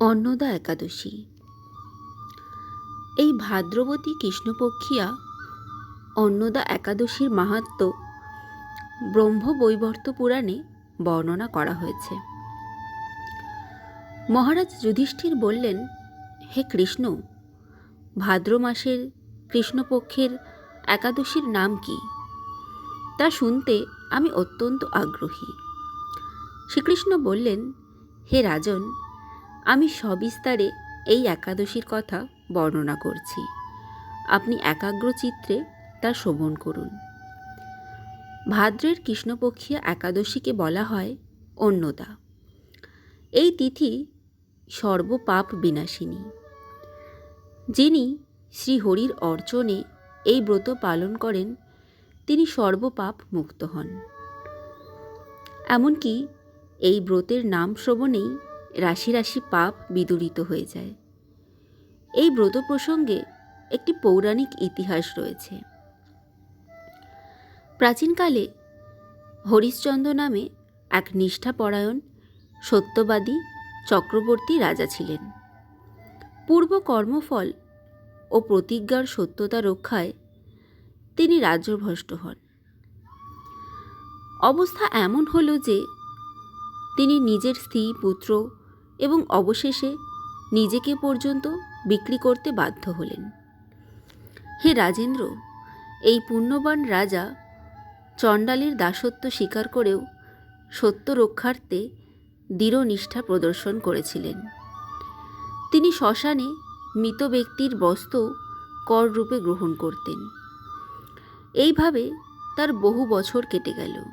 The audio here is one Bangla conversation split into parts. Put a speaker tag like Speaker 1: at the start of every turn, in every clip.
Speaker 1: অন্নদা একাদশী। এই ভাদ্রবতী কৃষ্ণপক্ষিয়া অন্নদা একাদশীর মাহাত্ম ব্রহ্মবৈবর্ত পুরাণে বর্ণনা করা হয়েছে। মহারাজ যুধিষ্ঠির বললেন, হে কৃষ্ণ, ভাদ্র মাসের কৃষ্ণপক্ষের একাদশীর নাম কি? তা শুনতে আমি অত্যন্ত আগ্রহী। শ্রীকৃষ্ণ বললেন, হে রাজন আমি সবিস্তারে এই একাদশীর কথা বর্ণনা করছি। আপনি একাগ্র চিত্রে তা শ্রবণ করুন। ভাদ্রের কৃষ্ণপক্ষীয় একাদশীকে বলা হয় অন্নদা। এই তিথি সর্বপাপ বিনাশিনী। যিনি শ্রীহরির অর্চনে এই ব্রত পালন করেন, তিনি সর্বপাপ মুক্ত হন। এমনকি এই ব্রতের নাম শ্রবণেই রাশি রাশি পাপ বিদূরিত হয়ে যায়। এই ব্রত প্রসঙ্গে একটি পৌরাণিক ইতিহাস রয়েছে। প্রাচীনকালে হরিশ্চন্দ্র নামে এক নিষ্ঠাপরায়ণ, সত্যবাদী, চক্রবর্তী রাজা ছিলেন। পূর্ব কর্মফল ও প্রতিজ্ঞার সত্যতা রক্ষায় তিনি রাজ্যভ্রষ্ট হন। অবস্থা এমন হলো যে তিনি নিজের স্ত্রী, পুত্র এবং অবশেষে নিজেকে পর্যন্ত বিক্রি করতে বাধ্য হলেন। হে রাজেন্দ্র, এই পুণ্যবান রাজা চণ্ডালের দাসত্ব স্বীকার করেও সত্য রক্ষার্থে দৃঢ় নিষ্ঠা প্রদর্শন করেছিলেন। তিনি শ্মশানে মৃত ব্যক্তির বস্ত্র কর রূপে গ্রহণ করতেন। এইভাবে তার বহু বছর কেটে গেল।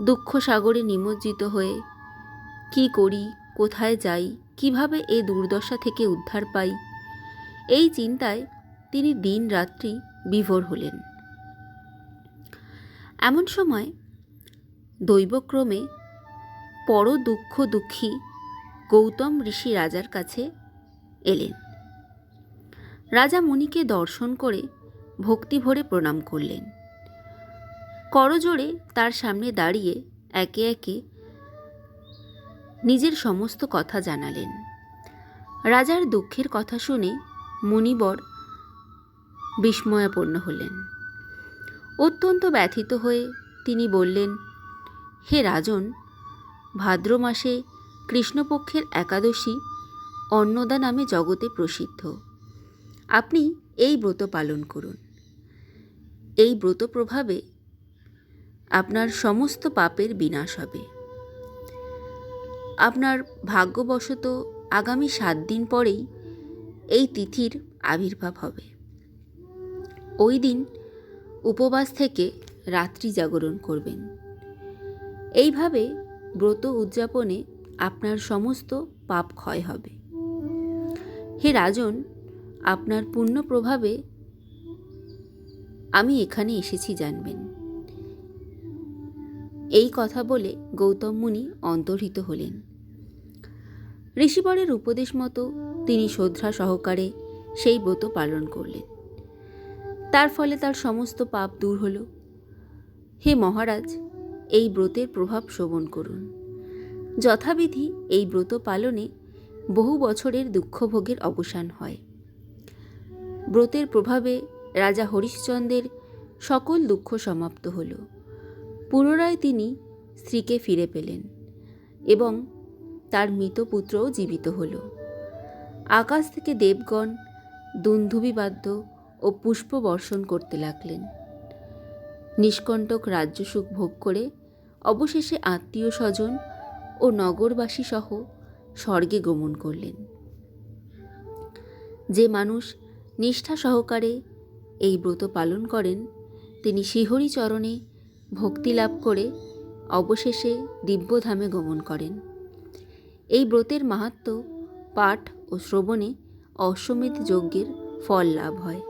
Speaker 1: দুঃখ সাগরে নিমজ্জিত হয়ে কি করি কোথায় যাই, কীভাবে এ দুর্দশা থেকে উদ্ধার পাই? এই চিন্তায় তিনি দিন রাত্রি বিভোর হলেন। এমন সময় দৈবক্রমে পর দুঃখ দুঃখী গৌতম ঋষি রাজার কাছে এলেন। রাজা মুনিকে দর্শন করে ভক্তি ভরে প্রণাম করলেন। করজোড়ে তার সামনে দাঁড়িয়ে একে একে নিজের সমস্ত কথা জানালেন। রাজার দুঃখের কথা শুনে মুনিবর বিস্ময়াপন্ন হলেন। অত্যন্ত ব্যথিত হয়ে তিনি বললেন, হে রাজন, ভাদ্র মাসে কৃষ্ণপক্ষের একাদশী অন্নদা নামে জগতে প্রসিদ্ধ। আপনি এই ব্রত পালন করুন। এই ব্রত প্রভাবে আপনার সমস্ত পাপের বিনাশ হবে। আপনার ভাগ্যবশত আগামী সাত দিন পরেই এই তিথির আবির্ভাব হবে। ওই দিন উপবাস থেকে রাত্রি জাগরণ করবেন। এইভাবে ব্রত উদযাপনে আপনার সমস্ত পাপ ক্ষয় হবে। হে রাজন, আপনার পুণ্য প্রভাবে আমি এখানে এসেছি জানবেন। এই কথা বলে গৌতম মুনি অন্তর্হিত হলেন। ঋষিবরের উপদেশ মতো তিনি শ্রদ্ধা সহকারে সেই ব্রত পালন করলেন। তার ফলে তার সমস্ত পাপ দূর হল। হে মহারাজ, এই ব্রতের প্রভাব শ্রবণ করুন। যথাবিধি এই ব্রত পালনে বহু বছরের দুঃখভোগের অবসান হয়। ব্রতের প্রভাবে রাজা হরিশ্চন্দ্রের সকল দুঃখ সমাপ্ত হল। পুনরায় তিনি স্ত্রীকে ফিরে পেলেন এবং তার মৃত পুত্রও জীবিত হল। আকাশ থেকে দেবগণ দুন্ধুবিবাদ্য ও পুষ্প বর্ষণ করতে লাগলেন। নিষ্কণ্টক রাজ্যসুখ ভোগ করে অবশেষে আত্মীয় স্বজন ও নগরবাসী সহ স্বর্গে গমন করলেন। যে মানুষ নিষ্ঠা সহকারে এই ব্রত পালন করেন, তিনি শিহরি চরণে ভক্তি লাভ করে অবশেষে দিব্যধামে গমন করেন। এই ব্রতের মাহাত্ম পাঠ ও শ্রবণে অশ্বমিত যজ্ঞের ফল লাভ হয়।